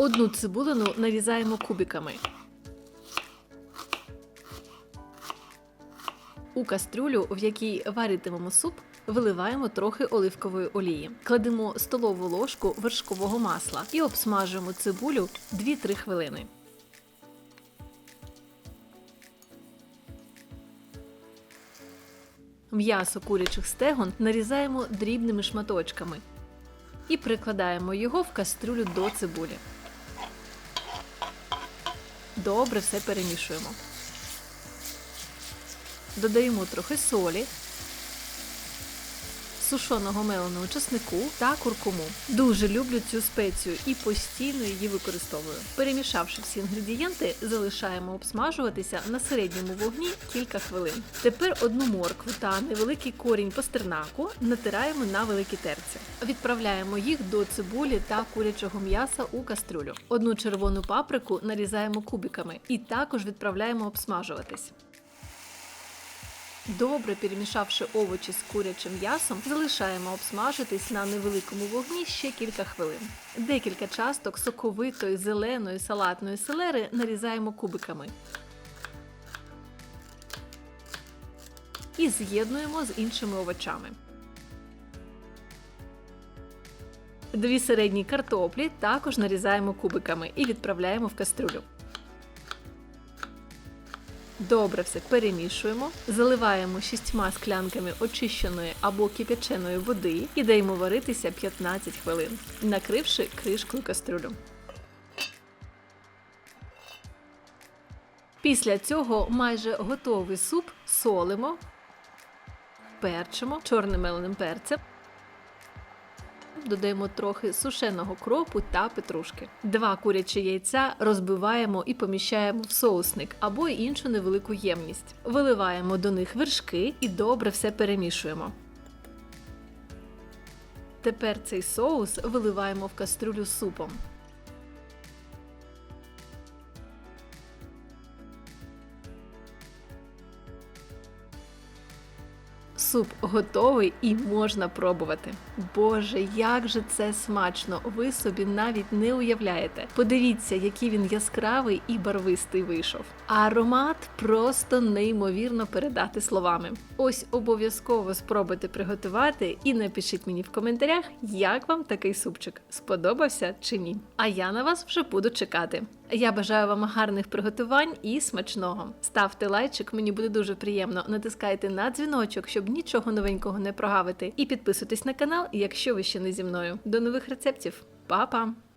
Одну цибулину нарізаємо кубиками. У кастрюлю, в якій варитимемо суп, виливаємо трохи оливкової олії. Кладемо столову ложку вершкового масла і обсмажуємо цибулю 2-3 хвилини. М'ясо курячих стегон нарізаємо дрібними шматочками і прикладаємо його в кастрюлю до цибулі. Добре все перемішуємо. Додаємо трохи солі, сушеного меленого чеснику та куркуму. Дуже люблю цю спецію і постійно її використовую. Перемішавши всі інгредієнти, залишаємо обсмажуватися на середньому вогні кілька хвилин. Тепер одну моркву та невеликий корінь пастернаку натираємо на великі терці. Відправляємо їх до цибулі та курячого м'яса у кастрюлю. Одну червону паприку нарізаємо кубиками і також відправляємо обсмажуватись. Добре перемішавши овочі з курячим м'ясом, залишаємо обсмажитись на невеликому вогні ще кілька хвилин. Декілька часток соковитої зеленої салатної селери нарізаємо кубиками. І з'єднуємо з іншими овочами. Дві середні картоплі також нарізаємо кубиками і відправляємо в кастрюлю. Добре все перемішуємо, заливаємо шістьма склянками очищеної або кип'яченої води і даємо варитися 15 хвилин, накривши кришкою кастрюлю. Після цього майже готовий суп солимо, перчимо чорним меленим перцем. Додаємо трохи сушеного кропу та петрушки. Два курячі яйця розбиваємо і поміщаємо в соусник або іншу невелику ємність. Виливаємо до них вершки і добре все перемішуємо. Тепер цей соус виливаємо в кастрюлю з супом. Суп готовий і можна пробувати. Боже, як же це смачно! Ви собі навіть не уявляєте. Подивіться, який він яскравий і барвистий вийшов. Аромат просто неймовірно передати словами. Ось обов'язково спробуйте приготувати і напишіть мені в коментарях, як вам такий супчик сподобався чи ні. А я на вас вже буду чекати. Я бажаю вам гарних приготувань і смачного. Ставте лайчик, мені буде дуже приємно. Натискайте на дзвіночок, щоб нічого новенького не прогавити. І підписуйтесь на канал, якщо ви ще не зі мною. До нових рецептів. Па-па!